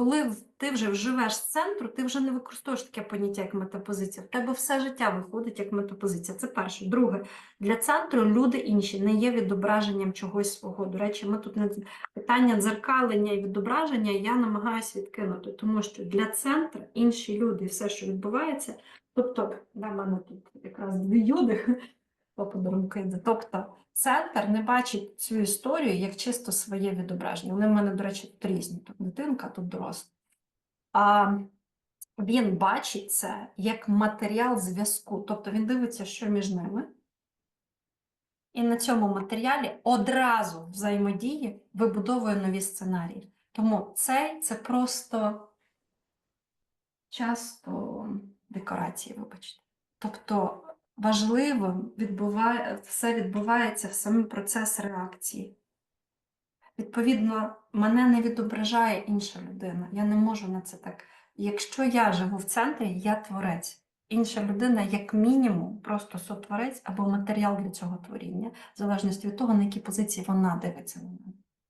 коли ти вже вживеш з центру, ти вже не використовуєш таке поняття, як метапозиція. В тебе все життя виходить як метапозиція. Це перше. Друге, для центру люди інші не є відображенням чогось свого. До речі, ми тут не питання дзеркалення і відображення я намагаюся відкинути, тому що для центру інші люди і все, що відбувається, тобто для мене тут якраз дві юди по подарунку йде. Тобто центр не бачить цю історію як чисто своє відображення. Вони в мене, до речі, тут різні. Тут дитинка, тут доросла. А він бачить це як матеріал зв'язку. Тобто він дивиться, що між ними. І на цьому матеріалі одразу взаємодії вибудовує нові сценарії. Тому цей це просто часто декорації, вибачте. Тобто важливим відбуває, все відбувається в самий процес реакції. Відповідно, мене не відображає інша людина. Я не можу на це так. Якщо я живу в центрі, я творець. Інша людина, як мінімум, просто сотворець або матеріал для цього творіння, в залежності від того, на якій позиції вона дивиться.